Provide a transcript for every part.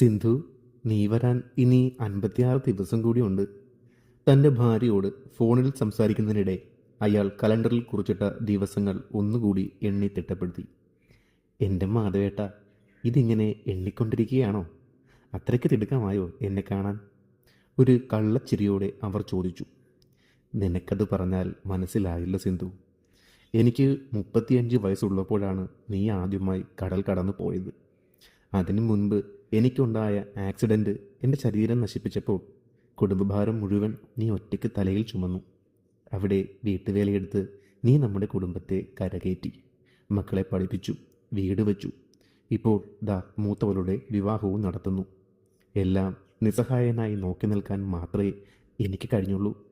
സിന്ധു നീ വരാൻ ഇനി അൻപത്തിയാറ് ദിവസം കൂടിയുണ്ട്. തന്റെ ഭാര്യയോട് ഫോണിൽ സംസാരിക്കുന്നതിനിടെ അയാൾ കലണ്ടറിൽ കുറിച്ചിട്ട ദിവസങ്ങൾ ഒന്നുകൂടി എണ്ണി തിട്ടപ്പെടുത്തി. എന്റെ മാധവേട്ട ഇതിങ്ങനെ എണ്ണിക്കൊണ്ടിരിക്കുകയാണോ? അത്രയ്ക്ക് തിടുക്കമായോ എന്നെ കാണാൻ? ഒരു കള്ളച്ചിരിയോടെ അവർ ചോദിച്ചു. നിനക്കത് പറഞ്ഞാൽ മനസ്സിലായില്ല സിന്ധു. എനിക്ക് മുപ്പത്തിയഞ്ച് വയസ്സുള്ളപ്പോഴാണ് നീ ആദ്യമായി കടൽ കടന്നു പോയത് അതിനു മുൻപ് എനിക്കുണ്ടായ ആക്സിഡന്റ് എന്റെ ശരീരം നശിപ്പിച്ചപ്പോൾ കുടുംബഭാരം മുഴുവൻ നീ ഒറ്റയ്ക്ക് തലയിൽ ചുമന്നു. അവിടെ വീട്ടുവേലയെടുത്ത് നീ നമ്മുടെ കുടുംബത്തെ കരകയറ്റി. മക്കളെ പഠിപ്പിച്ചു വീട് വെച്ചു. ഇപ്പോൾ ദാ മൂത്തവളുടെ വിവാഹവും നടത്തുന്നു. എല്ലാം നിസ്സഹായനായി നോക്കി നിൽക്കാൻ മാത്രമേ എനിക്ക് കഴിഞ്ഞുള്ളൂ.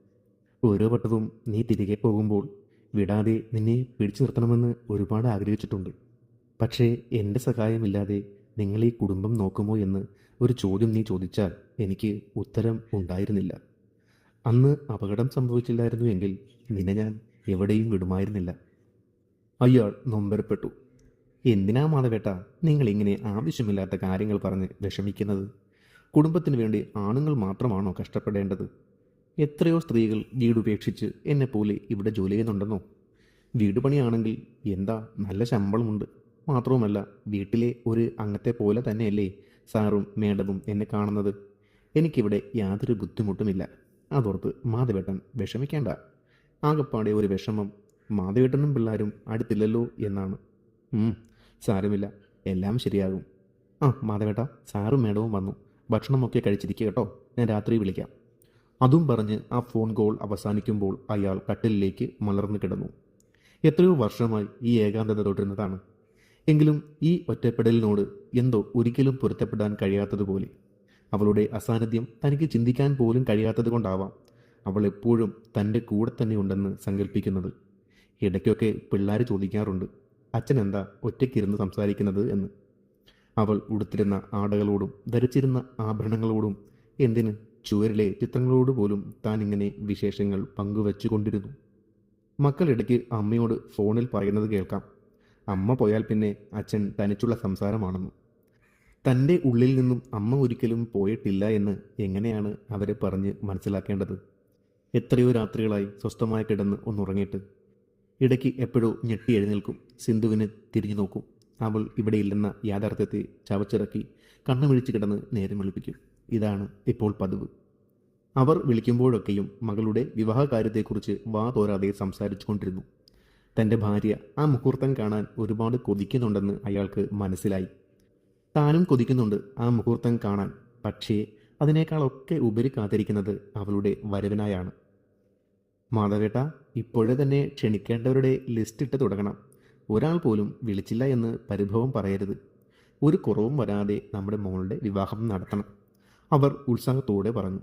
ഓരോ വട്ടവും നീ തിരികെ പോകുമ്പോൾ വിടാതെ നിന്നെ പിടിച്ചു നിർത്തണമെന്ന് ഒരുപാട് ആഗ്രഹിച്ചിട്ടുണ്ട്. പക്ഷേ എന്റെ സഹായമില്ലാതെ നിങ്ങൾ ഈ കുടുംബം നോക്കുമോ എന്ന് ഒരു ചോദ്യം നീ ചോദിച്ചാൽ എനിക്ക് ഉത്തരം ഉണ്ടായിരുന്നില്ല. അന്ന് അപകടം സംഭവിച്ചില്ലായിരുന്നു എങ്കിൽ നിന്നെ ഞാൻ എവിടെയും വിടുമായിരുന്നില്ല. അയാൾ നൊമ്പരപ്പെട്ടു. എന്തിനാ മാധവേട്ട നിങ്ങൾ ഇങ്ങനെ ആവശ്യമില്ലാത്ത കാര്യങ്ങൾ പറഞ്ഞ് വിഷമിക്കുന്നത്? കുടുംബത്തിന് വേണ്ടി ആണുങ്ങൾ മാത്രമാണോ കഷ്ടപ്പെടേണ്ടത്? എത്രയോ സ്ത്രീകൾ വീട് വീടുപേക്ഷിച്ച് എന്നെപ്പോലെ ഇവിടെ ജോലി ചെയ്യുന്നുണ്ടെന്നോ? വീട് പണിയാണെങ്കിൽ എന്താ നല്ല ശമ്പളമുണ്ട്. മാത്രവുമല്ല വീട്ടിലെ ഒരു അംഗത്തെ പോലെ തന്നെയല്ലേ സാറും മേഡവും എന്നെ കാണുന്നത്? എനിക്കിവിടെ യാതൊരു ബുദ്ധിമുട്ടുമില്ല. അതോർത്ത് മാധവേട്ടൻ വിഷമിക്കേണ്ട. ആകപ്പാടെ ഒരു വിഷമം. മാധവേട്ടനും പിള്ളേരും അടുത്തില്ലല്ലോ എന്നാണ്. സാരമില്ല. എല്ലാം ശരിയാകും. ആ മാധവേട്ട സാറും മേഡവും വന്നു. ഭക്ഷണമൊക്കെ കഴിച്ചിരിക്കുക കേട്ടോ. ഞാൻ രാത്രി വിളിക്കാം. അതും പറഞ്ഞ് ആ ഫോൺ കോൾ അവസാനിക്കുമ്പോൾ അയാൾ കട്ടിലിലേക്ക് മലർന്നു കിടന്നു. എത്രയോ വർഷമായി ഈ ഏകാന്തത തുടരുന്നതാണ്. എങ്കിലും ഈ ഒറ്റപ്പെടലിനോട് എന്തോ ഒരിക്കലും പൊരുത്തപ്പെടാൻ കഴിയാത്തതുപോലെ. അവളുടെ അസാന്നിധ്യം തനിക്ക് ചിന്തിക്കാൻ പോലും കഴിയാത്തത് കൊണ്ടാവാം അവൾ എപ്പോഴും തന്റെ കൂടെ തന്നെ ഉണ്ടെന്ന് സങ്കല്പിക്കുന്നത് ഇടയ്ക്കൊക്കെ പിള്ളേർ ചോദിക്കാറുണ്ട് അച്ഛൻ എന്താ ഒറ്റയ്ക്കിരുന്ന് സംസാരിക്കുന്നത് എന്ന്? അവൾ ഉടുത്തിരുന്ന ആടകളോടും ധരിച്ചിരുന്ന ആഭരണങ്ങളോടും എന്തിന്? ചുവരിലെ ചിത്രങ്ങളോട് പോലും താൻ ഇങ്ങനെ വിശേഷങ്ങൾ പങ്കുവച്ചുകൊണ്ടിരുന്നു. മക്കളിടയ്ക്ക് അമ്മയോട് ഫോണിൽ പറയുന്നത് കേൾക്കാം. അമ്മ പോയാൽ പിന്നെ അച്ഛൻ തനിച്ചുള്ള സംസാരമാണെന്നും. തന്റെ ഉള്ളിൽ നിന്നും അമ്മ ഒരിക്കലും പോയിട്ടില്ല എന്ന് എങ്ങനെയാണ് അവരെ പറഞ്ഞ് മനസ്സിലാക്കേണ്ടത്? എത്രയോ രാത്രികളായി സ്വസ്ഥമായി കിടന്ന് ഒന്നുറങ്ങിയിട്ട്. ഇടയ്ക്ക് എപ്പോഴോ ഞെട്ടി എഴുന്നേൽക്കും. സിന്ധുവിന് തിരിഞ്ഞു നോക്കും. അവൾ ഇവിടെ ഇല്ലെന്ന യാഥാർത്ഥ്യത്തെ ചവച്ചിറക്കി കണ്ണുമിഴിച്ച് കിടന്ന് നേരം വെളുപ്പിക്കും. ഇതാണ് ഇപ്പോൾ പതിവ്. അവർ വിളിക്കുമ്പോഴൊക്കെയും മകളുടെ വിവാഹകാര്യത്തെക്കുറിച്ച് വാ തോരാതെ സംസാരിച്ചു കൊണ്ടിരുന്നു തന്റെ ഭാര്യ ആ മുഹൂർത്തം കാണാൻ ഒരുപാട് കൊതിക്കുന്നുണ്ടെന്ന് അയാൾക്ക് മനസ്സിലായി. താനും കൊതിക്കുന്നുണ്ട് ആ മുഹൂർത്തം കാണാൻ പക്ഷേ അതിനേക്കാളൊക്കെ ഉപരി കാത്തിരിക്കുന്നത് അവളുടെ വരവിനായാണ്. മാധവേട്ട ഇപ്പോഴേ തന്നെ ക്ഷണിക്കേണ്ടവരുടെ ലിസ്റ്റ് ഇട്ട് തുടങ്ങണം. ഒരാൾ പോലും വിളിച്ചില്ല എന്ന് പരിഭവം പറയരുത്. ഒരു കുറവും വരാതെ നമ്മുടെ മോളുടെ വിവാഹം നടത്തണം. അവർ ഉത്സാഹത്തോടെ പറഞ്ഞു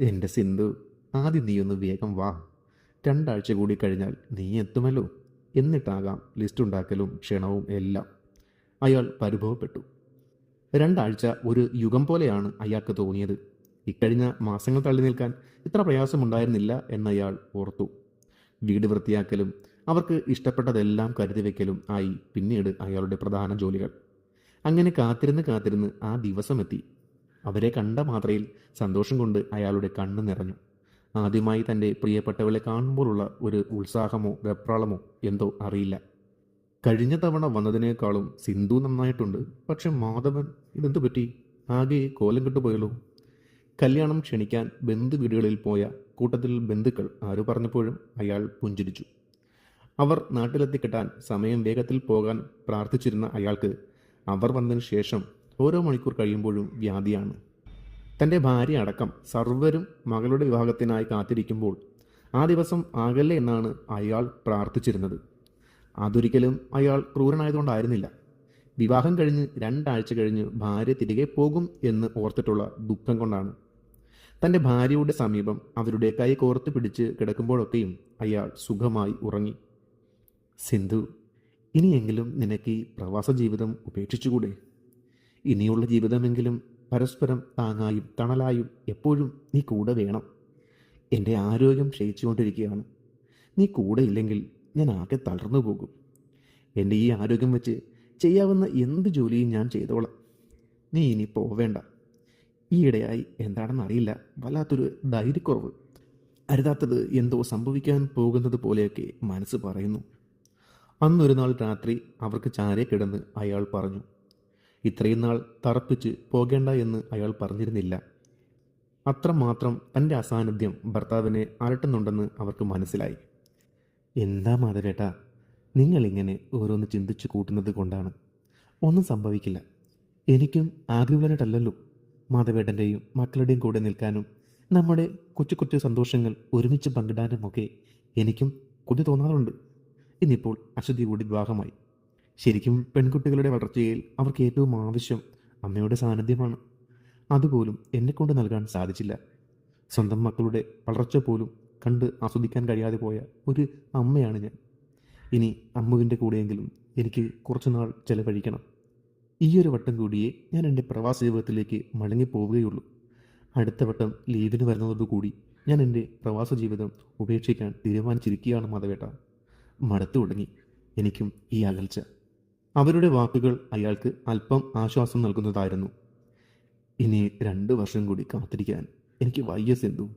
എന്റെ സിന്ധു ആദ്യം നീ ഒന്ന് വേഗം വാ. രണ്ടാഴ്ച കൂടി കഴിഞ്ഞാൽ നീ എത്തുമല്ലോ. എന്നിട്ടാകാം ലിസ്റ്റ് ഉണ്ടാക്കലും ക്ഷണവും എല്ലാം. അയാൾ പരിഭവപ്പെട്ടു. രണ്ടാഴ്ച ഒരു യുഗം പോലെയാണ് അയാൾക്ക് തോന്നിയത്. ഇക്കഴിഞ്ഞ മാസങ്ങൾ തള്ളി നിൽക്കാൻ ഇത്ര പ്രയാസമുണ്ടായിരുന്നില്ല എന്നയാൾ ഓർത്തു. വീട് വൃത്തിയാക്കലും അവർക്ക് ഇഷ്ടപ്പെട്ടതെല്ലാം കരുതി വയ്ക്കലും ആയി പിന്നീട് അയാളുടെ പ്രധാന ജോലികൾ. അങ്ങനെ കാത്തിരുന്ന് കാത്തിരുന്ന് ആ ദിവസമെത്തി. അവരെ കണ്ട മാത്രയിൽ സന്തോഷം കൊണ്ട് അയാളുടെ കണ്ണ് നിറഞ്ഞു. ആദ്യമായി തന്റെ പ്രിയപ്പെട്ടവളെ കാണുമ്പോഴുള്ള ഒരു ഉത്സാഹമോ വെപ്രാളമോ എന്തോ അറിയില്ല. കഴിഞ്ഞ തവണ വന്നതിനേക്കാളും സിന്ധു നന്നായിട്ടുണ്ട്. പക്ഷെ മാധവൻ ഇതെന്തു പറ്റി? ആകെ കോലം കെട്ടുപോയല്ലോ കല്യാണം ക്ഷണിക്കാൻ ബന്ധു വീടുകളിൽ പോയ കൂട്ടത്തിൽ ബന്ധുക്കൾ ആര് പറഞ്ഞപ്പോഴും അയാൾ പുഞ്ചിരിച്ചു. അവർ നാട്ടിലെത്തിക്കിട്ടാൻ സമയം വേഗത്തിൽ പോകാൻ പ്രാർത്ഥിച്ചിരുന്ന അയാൾക്ക് അവർ വന്നതിന് ശേഷം ഓരോ മണിക്കൂർ കഴിയുമ്പോഴും വ്യാധിയാണ്. തന്റെ ഭാര്യ അടക്കം സർവരും മകളുടെ വിവാഹത്തിനായി കാത്തിരിക്കുമ്പോൾ ആ ദിവസം ആകല്ലേ എന്നാണ് അയാൾ പ്രാർത്ഥിച്ചിരുന്നത്. അതൊരിക്കലും അയാൾ ക്രൂരനായതുകൊണ്ടായിരുന്നില്ല. വിവാഹം കഴിഞ്ഞ് രണ്ടാഴ്ച കഴിഞ്ഞ് ഭാര്യ തിരികെ പോകും എന്ന് ഓർത്തിട്ടുള്ള ദുഃഖം കൊണ്ടാണ്. തന്റെ ഭാര്യയുടെ സമീപം അവരുടെ കൈ കോർത്ത് പിടിച്ച് കിടക്കുമ്പോഴൊക്കെയും അയാൾ സുഖമായി ഉറങ്ങി. സിന്ധു ഇനിയെങ്കിലും നിനക്ക് ഈ പ്രവാസ ജീവിതം ഉപേക്ഷിച്ചുകൂടെ? ഇനിയുള്ള ജീവിതമെങ്കിലും പരസ്പരം താങ്ങായും തണലായും എപ്പോഴും നീ കൂടെ വേണം. എന്റെ ആരോഗ്യം ക്ഷയിച്ചുകൊണ്ടിരിക്കുകയാണ്. നീ കൂടെ ഇല്ലെങ്കിൽ ഞാൻ ആകെ തളർന്നു പോകും. എന്റെ ഈ ആരോഗ്യം വെച്ച് ചെയ്യാവുന്ന എന്ത് ജോലിയും ഞാൻ ചെയ്തോളാം. നീ ഇനി പോവേണ്ട. ഈയിടെയായി എന്താണെന്ന് അറിയില്ല. വല്ലാത്തൊരു ധൈര്യക്കുറവ്. അരുതാത്തത് എന്തോ സംഭവിക്കാൻ പോകുന്നത് പോലെയൊക്കെ മനസ്സ് പറയുന്നു. അന്നൊരു നാൾ രാത്രി അവർക്ക് ചാരെ കിടന്ന് അയാൾ പറഞ്ഞു ഇത്രയും നാൾ തറപ്പിച്ച് പോകേണ്ട എന്ന് അയാൾ പറഞ്ഞിരുന്നില്ല. അത്രമാത്രം തന്റെ അസാന്നിധ്യം ഭർത്താവിനെ അലട്ടുന്നുണ്ടെന്ന് അവർക്ക് മനസ്സിലായി. എന്താ മാധവേട്ട നിങ്ങളിങ്ങനെ ഓരോന്ന് ചിന്തിച്ചു കൂട്ടുന്നത് കൊണ്ടാണ്. ഒന്നും സംഭവിക്കില്ല. എനിക്കും ആഗ്രഹമുള്ളതായിട്ടല്ലല്ലോ മാധവേട്ടന്റെയും മക്കളുടെയും കൂടെ നിൽക്കാനും നമ്മുടെ കൊച്ചു കൊച്ചു സന്തോഷങ്ങൾ ഒരുമിച്ച് പങ്കിടാനും ഒക്കെ എനിക്കും കൊതി തോന്നാറുണ്ട്. ഇന്നിപ്പോൾ അശ്വതി കൂടി വിവാഹമായി. ശരിക്കും പെൺകുട്ടികളുടെ വളർച്ചയിൽ അവർക്ക് ഏറ്റവും ആവശ്യം അമ്മയുടെ സാന്നിധ്യമാണ്. അതുപോലും എന്നെക്കൊണ്ട് നൽകാൻ സാധിച്ചില്ല. സ്വന്തം മക്കളുടെ വളർച്ച പോലും കണ്ട് ആസ്വദിക്കാൻ കഴിയാതെ പോയ ഒരു അമ്മയാണ് ഞാൻ. ഇനി അമ്മുവിന്റെ കൂടെയെങ്കിലും എനിക്ക് കുറച്ചുനാൾ ചെലവഴിക്കണം. ഈയൊരു വട്ടം കൂടിയേ ഞാൻ എന്റെ പ്രവാസ ജീവിതത്തിലേക്ക് മടങ്ങിപ്പോവുകയുള്ളൂ അടുത്ത വട്ടം ലീവിന് വരുന്നതോടുകൂടി ഞാൻ എന്റെ പ്രവാസ ജീവിതം ഉപേക്ഷിക്കാൻ തീരുമാനിച്ചിരിക്കുകയാണ് മതവേട്ട മടുത്തു തുടങ്ങി. എനിക്കും ഈ അകൽച്ച അവരുടെ വാക്കുകൾ അയാൾക്ക് അല്പം ആശ്വാസം നൽകുന്നതായിരുന്നു. ഇനി രണ്ട് വർഷം കൂടി കാത്തിരിക്കാൻ എനിക്ക് വയ്യ സിന്ധു.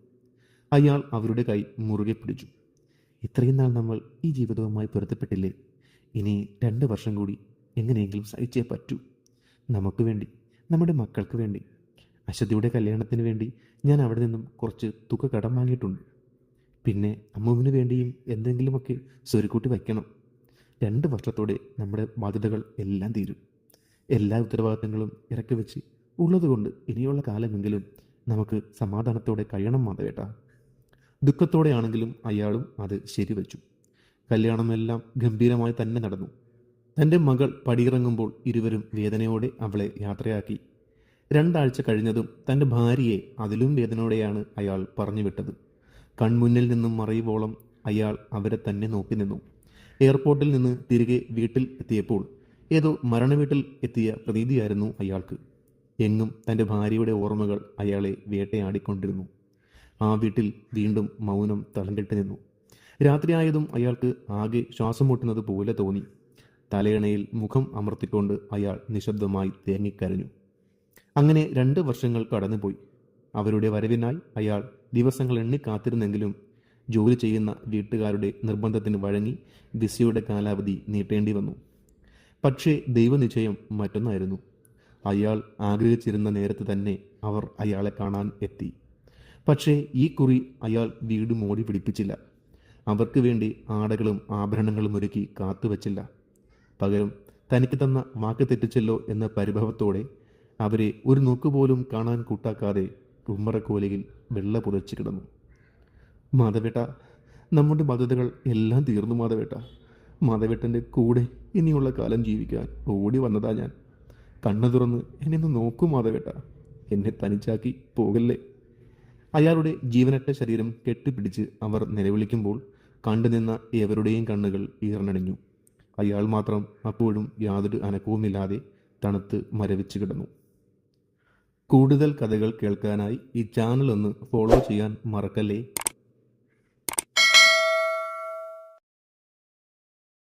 അയാൾ അവരുടെ കൈ മുറുകെ പിടിച്ചു. ഇത്രയും നാൾ നമ്മൾ ഈ ജീവിതവുമായി പൊരുത്തപ്പെട്ടില്ലേ? ഇനി രണ്ട് വർഷം കൂടി എങ്ങനെയെങ്കിലും സഹിച്ചേ പറ്റൂ. നമുക്ക് വേണ്ടി നമ്മുടെ മക്കൾക്ക് വേണ്ടി അശ്വതിയുടെ കല്യാണത്തിന് വേണ്ടി ഞാൻ അവിടെ നിന്നും കുറച്ച് തുക കടം വാങ്ങിയിട്ടുണ്ട്. പിന്നെ അമ്മുവിന് വേണ്ടിയും എന്തെങ്കിലുമൊക്കെ സ്വരുക്കൂട്ടി വയ്ക്കണം. രണ്ട് വർഷത്തോടെ നമ്മുടെ ബാധ്യതകൾ എല്ലാം തീരും. എല്ലാ ഉത്തരവാദിത്തങ്ങളും ഇറക്കി വെച്ച് ഉള്ളതുകൊണ്ട് ഇനിയുള്ള കാലമെങ്കിലും നമുക്ക് സമാധാനത്തോടെ കഴിയണം മാധവേട്ട. ദുഃഖത്തോടെയാണെങ്കിലും അയാളും അത് ശരിവച്ചു. കല്യാണമെല്ലാം ഗംഭീരമായി തന്നെ നടന്നു. തന്റെ മകൾ പടിയിറങ്ങുമ്പോൾ ഇരുവരും വേദനയോടെ അവളെ യാത്രയാക്കി. രണ്ടാഴ്ച കഴിഞ്ഞതും തന്റെ ഭാര്യയെ അതിലും വേദനയോടെയാണ് അയാൾ പറഞ്ഞു വിട്ടത്. കൺമുന്നിൽ നിന്നും മറയുവോളം അയാൾ അവരെ തന്നെ നോക്കി നിന്നു. എയർപോർട്ടിൽ നിന്ന് തിരികെ വീട്ടിൽ എത്തിയപ്പോൾ ഏതോ മരണവീട്ടിൽ എത്തിയ പ്രതീതിയായിരുന്നു അയാൾക്ക്. എങ്ങും തന്റെ ഭാര്യയുടെ ഓർമ്മകൾ അയാളെ വേട്ടയാടിക്കൊണ്ടിരുന്നു. ആ വീട്ടിൽ വീണ്ടും മൗനം തളംകെട്ട് നിന്നു. രാത്രിയായതും അയാൾക്ക് ആകെ ശ്വാസം മുട്ടുന്നത് പോലെ തോന്നി. തലയണയിൽ മുഖം അമർത്തിക്കൊണ്ട് അയാൾ നിശബ്ദമായി തേങ്ങിക്കരഞ്ഞു. അങ്ങനെ രണ്ട് വർഷങ്ങൾ കടന്നുപോയി. അവരുടെ വരവിനായി അയാൾ ദിവസങ്ങൾ എണ്ണി കാത്തിരുന്നെങ്കിലും ജോലി ചെയ്യുന്ന വീട്ടുകാരുടെ നിർബന്ധത്തിന് വഴങ്ങി വിസയുടെ കാലാവധി നീട്ടേണ്ടി വന്നു. പക്ഷേ ദൈവനിശ്ചയം മറ്റൊന്നായിരുന്നു. അയാൾ ആഗ്രഹിച്ചിരുന്ന നേരത്ത് തന്നെ അവർ അയാളെ കാണാൻ എത്തി. പക്ഷേ ഈ കുറി അയാൾ വീട് മോടി പിടിപ്പിച്ചില്ല. അവർക്ക് വേണ്ടി ആടകളും ആഭരണങ്ങളും ഒരുക്കി കാത്തുവച്ചില്ല പകരം തനിക്ക് തന്ന വാക്ക് തെറ്റിച്ചല്ലോ എന്ന പരിഭവത്തോടെ അവരെ ഒരു നോക്കുപോലും കാണാൻ കൂട്ടാക്കാതെ ഉമ്മറക്കോലയിൽ വെള്ള പുതച്ചു കിടന്നു. മാധവേട്ട നമ്മുടെ ബാധ്യതകൾ എല്ലാം തീർന്നു മാധവേട്ട. മാധവേട്ടന്റെ കൂടെ ഇനിയുള്ള കാലം ജീവിക്കാൻ ഓടി വന്നതാ ഞാൻ. കണ്ണു തുറന്ന് എന്നെ ഒന്ന് നോക്കൂ മാധവേട്ട. എന്നെ തനിച്ചാക്കി പോകല്ലേ? അയാളുടെ ജീവനറ്റ ശരീരം കെട്ടിപ്പിടിച്ച് അവർ നിലവിളിക്കുമ്പോൾ കണ്ടുനിന്ന ഏവരുടെയും കണ്ണുകൾ ഈർന്നടിഞ്ഞു. അയാൾ മാത്രം അപ്പോഴും യാതൊരു അനക്കവുമില്ലാതെ തണുത്ത് മരവിച്ച് കിടന്നു. കൂടുതൽ കഥകൾ കേൾക്കാനായി ഈ ചാനൽ ഒന്ന് ഫോളോ ചെയ്യാൻ മറക്കല്ലേ?